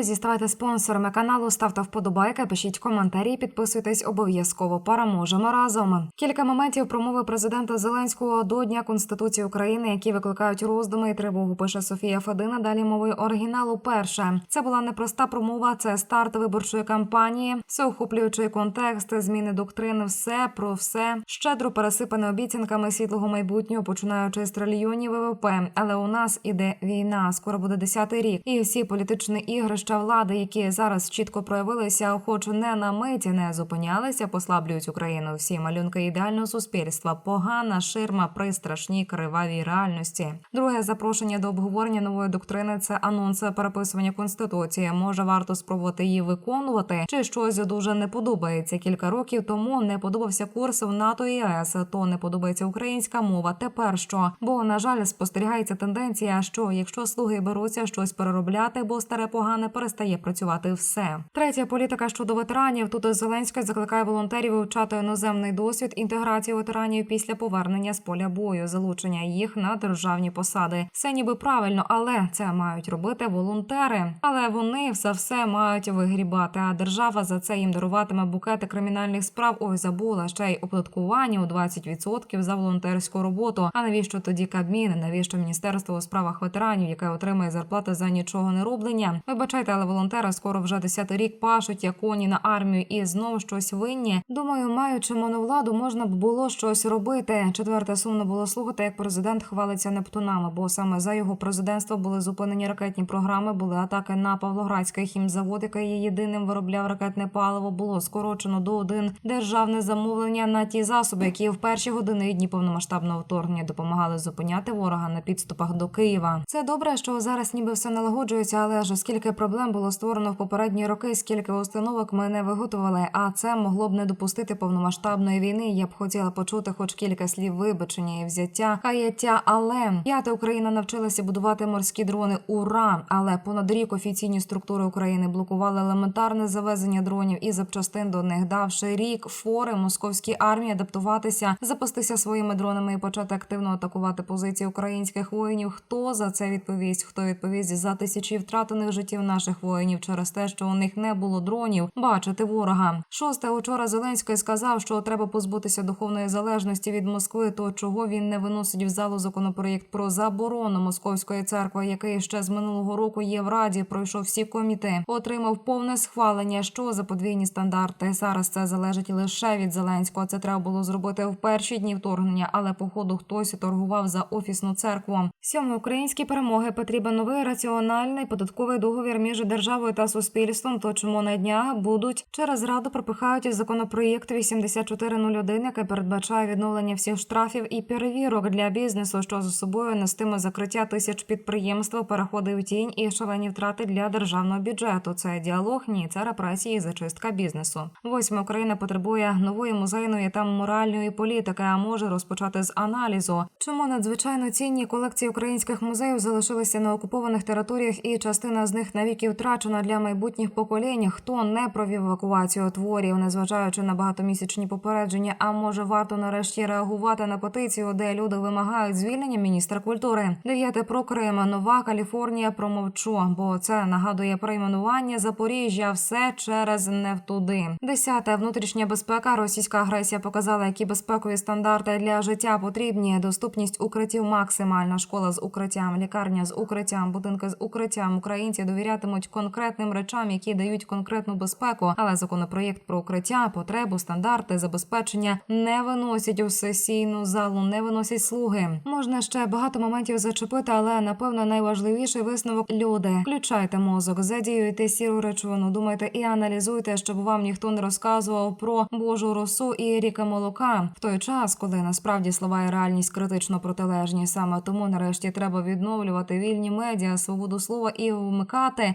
Друзі, ставайте спонсорами каналу, ставте вподобайки, пишіть коментарі, підписуйтесь обов'язково. Переможемо разом. Кілька моментів промови президента Зеленського до Дня Конституції України, які викликають роздуми і тривогу. Пише Софія Федина. Далі мовою оригіналу. Перше це була непроста промова. Це старт виборчої кампанії, всеохоплюючий контекст, зміни доктрини, все про все щедро пересипане обіцянками світлого майбутнього, починаючи з трильйонів ВВП. Але у нас іде війна. Скоро буде десятий рік, і всі політичні ігрища влади, які зараз чітко проявилися, хоч не на миті не зупинялися, послаблюють Україну. Всі малюнки ідеального суспільства, погана ширма при страшній кривавій реальності. Друге запрошення до обговорення нової доктрини це анонс переписування конституції. Може варто спробувати її виконувати, чи щось дуже не подобається. Кілька років тому не подобався курс в НАТО і ЄС, то не подобається українська мова. Тепер що? Бо на жаль, спостерігається тенденція, що якщо слуги беруться щось переробляти, бо старе погане перестає працювати все. Третя політика щодо ветеранів. Тут Зеленська закликає волонтерів вивчати іноземний досвід інтеграції ветеранів після повернення з поля бою, залучення їх на державні посади. Це ніби правильно, але це мають робити волонтери. Але вони все все мають вигрібати. А держава за це їм даруватиме букети кримінальних справ. Ой, забула ще й оподаткування у 20% за волонтерську роботу. А навіщо тоді Кабмін? Навіщо міністерство у справах ветеранів, яке отримує зарплати за нічого не роблення? Вибачайте, але волонтери скоро вже десятий рік пашуть як коні на армію і знов щось винні. Думаю, маючи моновладу, можна б було щось робити. Четверте сумно було слухати, як президент хвалиться нептунами, бо саме за його президентства були зупинені ракетні програми, були атаки на Павлоградський хімзавод, який є єдиним виробляв ракетне паливо. Було скорочено до один державне замовлення на ті засоби, які в перші години дні повномасштабного вторгнення допомагали зупиняти ворога на підступах до Києва. Це добре, що зараз ніби все налагоджується, але ж скільки проблем було створено в попередні роки, скільки установок ми не виготовили. А це могло б не допустити повномасштабної війни. Я б хотіла почути хоч кілька слів вибачення і взяття каяття. Але п'ята Україна навчилася будувати морські дрони. Ура! Але понад рік офіційні структури України блокували елементарне завезення дронів і запчастин до них, давши рік фори московській армії адаптуватися, запастися своїми дронами і почати активно атакувати позиції українських воїнів. Хто за це відповість? Хто відповість за тисячі втратених життів наших воїнів через те, що у них не було дронів, бачити ворога? Шосте учора Зеленський сказав, що треба позбутися духовної залежності від Москви. То чого він не виносить в залу законопроєкт про заборону московської церкви, який ще з минулого року є в раді, пройшов всі коміти, отримав повне схвалення. Що за подвійні стандарти? Зараз це залежить лише від Зеленського. Це треба було зробити в перші дні вторгнення, але походу хтось торгував за офісну церкву. Сьоме українські перемоги потрібен новий раціональний податковий договір між державою та суспільством. То чому на днях будуть через раду пропихають законопроєкт 8401, який передбачає відновлення всіх штрафів і перевірок для бізнесу, що за собою нестиме закриття тисяч підприємств, переходи в тінь і шалені втрати для державного бюджету. Це діалог, ні, це репресії, зачистка бізнесу. Восьме Україна потребує нової музейної та моральної політики, а може розпочати з аналізу, чому надзвичайно цінні колекції українських музеїв залишилися на окупованих територіях, і частина з них навіки втрачена для майбутніх поколінь. Хто не провів евакуацію творів, незважаючи на багатомісячні попередження, а може варто нарешті реагувати на петицію, де люди вимагають звільнення міністра культури. Дев'яте про Крим, нова Каліфорнія промовчу, бо це нагадує перейменування Запоріжжя. Все через не туди. Десяте внутрішня безпека. Російська агресія показала, які безпекові стандарти для життя потрібні. Доступність укриттів максимальна школа з укриттям, лікарня з укриттям, будинки з укриттям. Українці довірятимуть конкретним речам, які дають конкретну безпеку. Але законопроєкт про укриття, потребу, стандарти забезпечення не виносять у сесійну залу, не виносять слуги. Можна ще багато моментів зачепити, але напевно найважливіший висновок люди. Включайте мозок, задіюйте сіру речовину, думайте і аналізуйте, щоб вам ніхто не розказував про Божу росу і ріки молока в той час, коли насправді слова і реальність критично протилежні. Саме тому нарешті треба відновлювати вільні медіа, свободу слова і вмикати